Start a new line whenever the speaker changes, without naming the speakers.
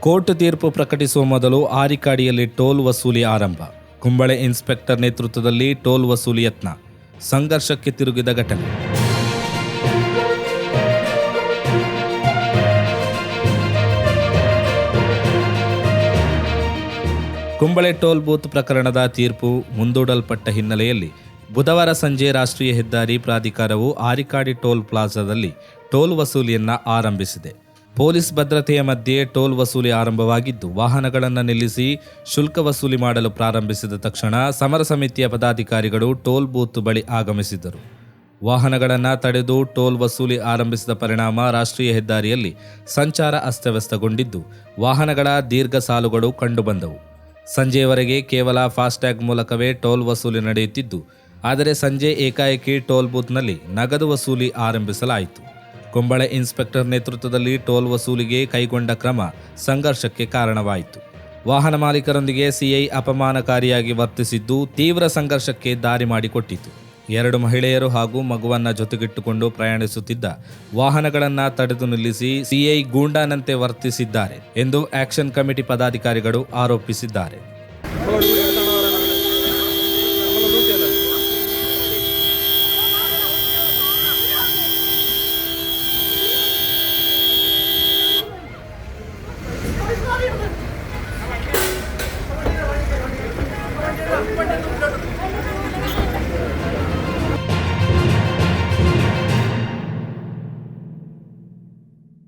Court ತೀರ್ಪು ಪ್ರಕಟಿಸುವ ಮೊದಲು ಆರಿಕಾಡಿಯಲ್ಲಿ ಟೋಲ್ ವಸೂಲಿ ಆರಂಭ. ಕುಂಬಳೆ ಇನ್ಸ್ಪೆಕ್ಟರ್ ನೇತೃತ್ವದಲ್ಲಿ ಟೋಲ್ ವಸೂಲಿ ಯತ್ನ. ಸಂಘರ್ಷಕ್ಕೆ ತಿರುಗಿದ ಘಟನೆ. ಕುಂಬಳೆ ಟೋಲ್ ಬೂತ್ ಪ್ರಕರಣದ ತೀರ್ಪು ಮುಂದೂಡಲ್ಪಟ್ಟ ಹಿನ್ನೆಲೆಯಲ್ಲಿ ಬುಧವಾರ ಸಂಜೆ ರಾಷ್ಟ್ರೀಯ ಹೆದ್ದಾರಿ ಪ್ರಾಧಿಕಾರವು ಆರಿಕಾಡಿ ಟೋಲ್ ಪ್ಲಾಜಾದಲ್ಲಿ ಟೋಲ್ ವಸೂಲಿಯನ್ನ ಆರಂಭಿಸಿದೆ. ಪೊಲೀಸ್ ಭದ್ರತೆಯ ಮಧ್ಯೆ ಟೋಲ್ ವಸೂಲಿ ಆರಂಭವಾಗಿದ್ದು, ವಾಹನಗಳನ್ನು ನಿಲ್ಲಿಸಿ ಶುಲ್ಕ ವಸೂಲಿ ಮಾಡಲು ಪ್ರಾರಂಭಿಸಿದ ತಕ್ಷಣ ಸಮರ ಸಮಿತಿಯ ಪದಾಧಿಕಾರಿಗಳು ಟೋಲ್ ಬೂತ್ ಬಳಿ ಆಗಮಿಸಿದರು ವಾಹನಗಳನ್ನು ತಡೆದು ಟೋಲ್ ವಸೂಲಿ ಆರಂಭಿಸಿದ ಪರಿಣಾಮ ರಾಷ್ಟ್ರೀಯ ಹೆದ್ದಾರಿಯಲ್ಲಿ ಸಂಚಾರ ಅಸ್ತವ್ಯಸ್ತಗೊಂಡಿದ್ದು, ವಾಹನಗಳ ದೀರ್ಘ ಸಾಲುಗಳು ಕಂಡುಬಂದವು. ಸಂಜೆಯವರೆಗೆ ಕೇವಲ ಫಾಸ್ಟ್ಯಾಗ್ ಮೂಲಕವೇ ಟೋಲ್ ವಸೂಲಿ ನಡೆಯುತ್ತಿದ್ದು ಆದರೆ ಸಂಜೆ ಏಕಾಏಕಿ ಟೋಲ್ ಬೂತ್ನಲ್ಲಿ ನಗದು ವಸೂಲಿ ಆರಂಭಿಸಲಾಯಿತು. ಕುಂಬಳೆ ಇನ್ಸ್ಪೆಕ್ಟರ್ ನೇತೃತ್ವದಲ್ಲಿ ಟೋಲ್ ವಸೂಲಿಗೆ ಕೈಗೊಂಡ ಕ್ರಮ ಸಂಘರ್ಷಕ್ಕೆ ಕಾರಣವಾಯಿತು. ವಾಹನ ಮಾಲೀಕರೊಂದಿಗೆ ಸಿಐ ಅಪಮಾನಕಾರಿಯಾಗಿ ವರ್ತಿಸಿದ್ದು ತೀವ್ರ ಸಂಘರ್ಷಕ್ಕೆ ದಾರಿ ಮಾಡಿಕೊಟ್ಟಿತು. ಎರಡು ಮಹಿಳೆಯರು ಹಾಗೂ ಮಗುವನ್ನ ಜೊತೆಗಿಟ್ಟುಕೊಂಡು ಪ್ರಯಾಣಿಸುತ್ತಿದ್ದ ವಾಹನಗಳನ್ನು ತಡೆದು ನಿಲ್ಲಿಸಿ ಸಿಐ ಗೂಂಡಾನಂತೆ ವರ್ತಿಸಿದ್ದಾರೆ ಎಂದು ಆಕ್ಷನ್ ಕಮಿಟಿ ಪದಾಧಿಕಾರಿಗಳು ಆರೋಪಿಸಿದ್ದಾರೆ.